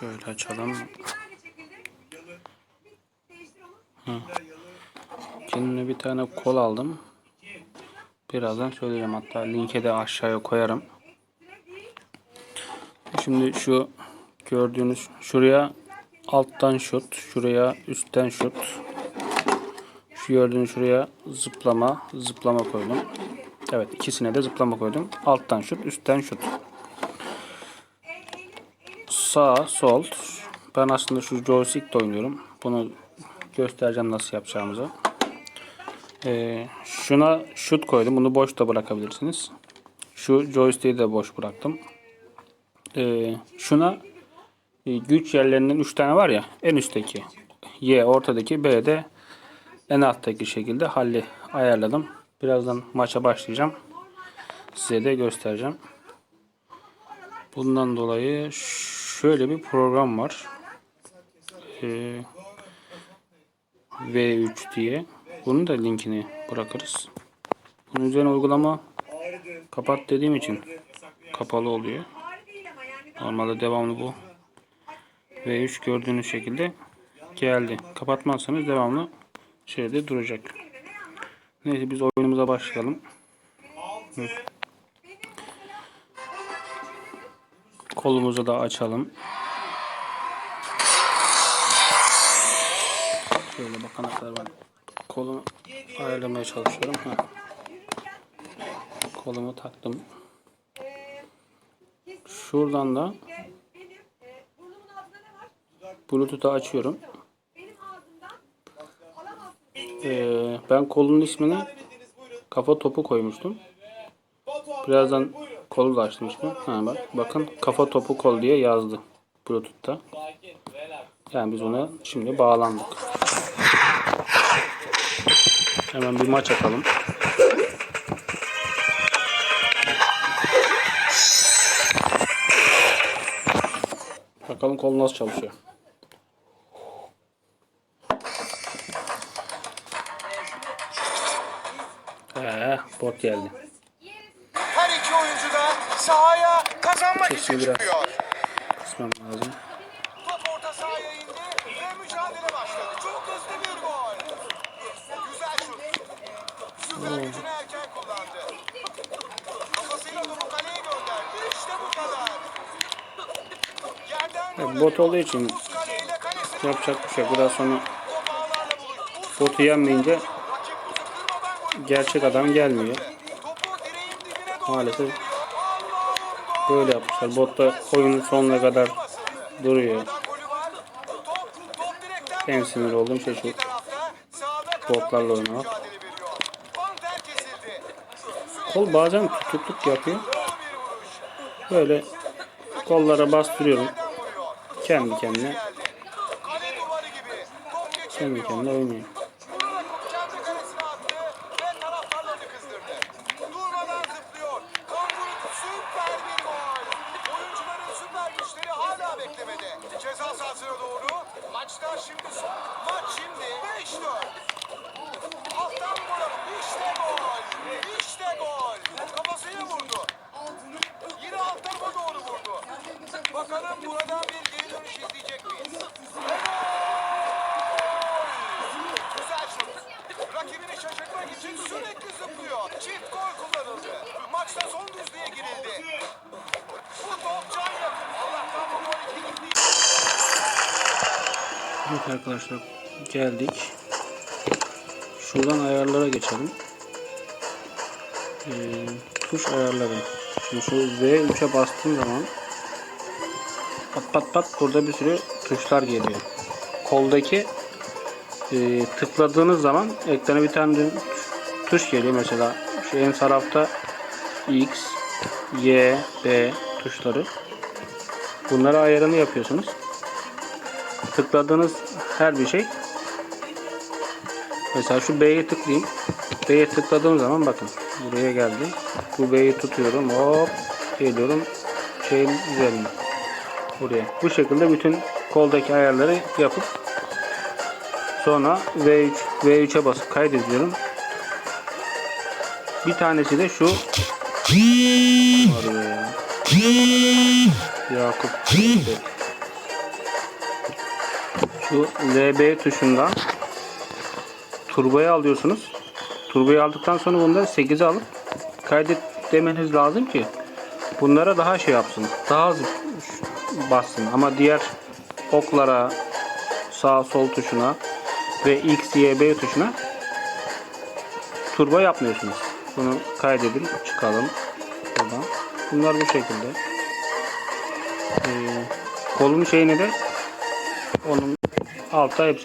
Şöyle açalım. Hı. Kendime bir tane kol aldım. Birazdan söyleyeceğim. Hatta linke de aşağıya koyarım. Şimdi şu gördüğünüz şuraya alttan şut, şuraya üstten şut. Şu gördüğünüz şuraya zıplama, zıplama koydum. Evet ikisine de zıplama koydum. Alttan şut, üstten şut. Sağ, sol. Ben aslında şu joystick de oynuyorum. Bunu göstereceğim nasıl yapacağımızı. Ee, şuna şut koydum. Bunu boş da bırakabilirsiniz. Şu joystick'i de boş bıraktım. Ee, şuna e, güç yerlerinden 3 tane var ya. En üstteki Y ortadaki B de en alttaki şekilde halli ayarladım. Birazdan maça başlayacağım. Size de göstereceğim. Bundan dolayı şöyle bir program var. Ee, V3 diye. Bunun da linkini bırakırız. Bunun üzerine uygulama kapat dediğim için kapalı oluyor. Normalde devamlı bu. V3 gördüğünüz şekilde geldi. Kapatmazsanız devamlı şeyde duracak. Neyse biz oyunumuza başlayalım. Hı. Kolumuzu da açalım. Şöyle kadar ben kolumu ayarlamaya çalışıyorum. Ha. Kolumu taktım. Şuradan da Bluetooth'u açıyorum. Ee, ben kolun ismini kafa topu koymuştum. Birazdan kolu da açtım şimdi. Ha, bak, bakın kafa topu kol diye yazdı Bluetooth'ta. Yani biz ona şimdi bağlandık. Hemen bir maç atalım. Bakalım kol nasıl çalışıyor. Ee, bot geldi. Sahaya kazanmak Sesini için biraz- çıkıyor. Kısmam lazım. Top orta sahaya indi ve mücadele başladı. Çok hızlı bir gol. Güzel şut. Süper gücünü erken kullandı. Kafasıyla topu kaleye gönderdi. İşte bu kadar. Yerden Ya, gol bot olduğu için Tuz kaleyle kalesini yapacak bir şey yok. Biraz sonra top ağlarla buluştu. botu yenmeyince Rakip kırmadan gol gerçek adam gelmiyor. Topu direğin dibine doğru Maalesef. Böyle yapmışlar. Bot da oyunun sonuna kadar duruyor. En sinir olduğum şey şu. Botlarla oynamak. Kol bazen tutukluk yapıyor. Böyle kollara bastırıyorum. Kendi kendine kendi kendine oynuyor. Evet arkadaşlar geldik. Şuradan ayarlara geçelim. Ee, tuş ayarları. Şimdi şu V3'e bastığım zaman pat pat pat burada bir sürü tuşlar geliyor. Koldaki e, tıkladığınız zaman ekrana bir tane tuş geliyor. Mesela şu en tarafta X, Y, B tuşları. Bunlara ayarını yapıyorsunuz tıkladığınız her bir şey. Mesela şu B'ye tıklayayım. B'ye tıkladığım zaman bakın buraya geldi. Bu B'yi tutuyorum hop geliyorum şeyin üzerine buraya. Bu şekilde bütün koldaki ayarları yapıp sonra V3 V3'e basıp kaydediyorum. Bir tanesi de şu. Yakup Şu LB tuşundan turboyu alıyorsunuz. Turboyu aldıktan sonra bunda 8'i alıp kaydet demeniz lazım ki bunlara daha şey yapsın. Daha hızlı bassın. Ama diğer oklara sağ sol tuşuna ve X, Y, B tuşuna turbo yapmıyorsunuz. Bunu kaydedin. Çıkalım. Buradan. Bunlar bu şekilde. Ee, kolun şeyini de onun altta hepsini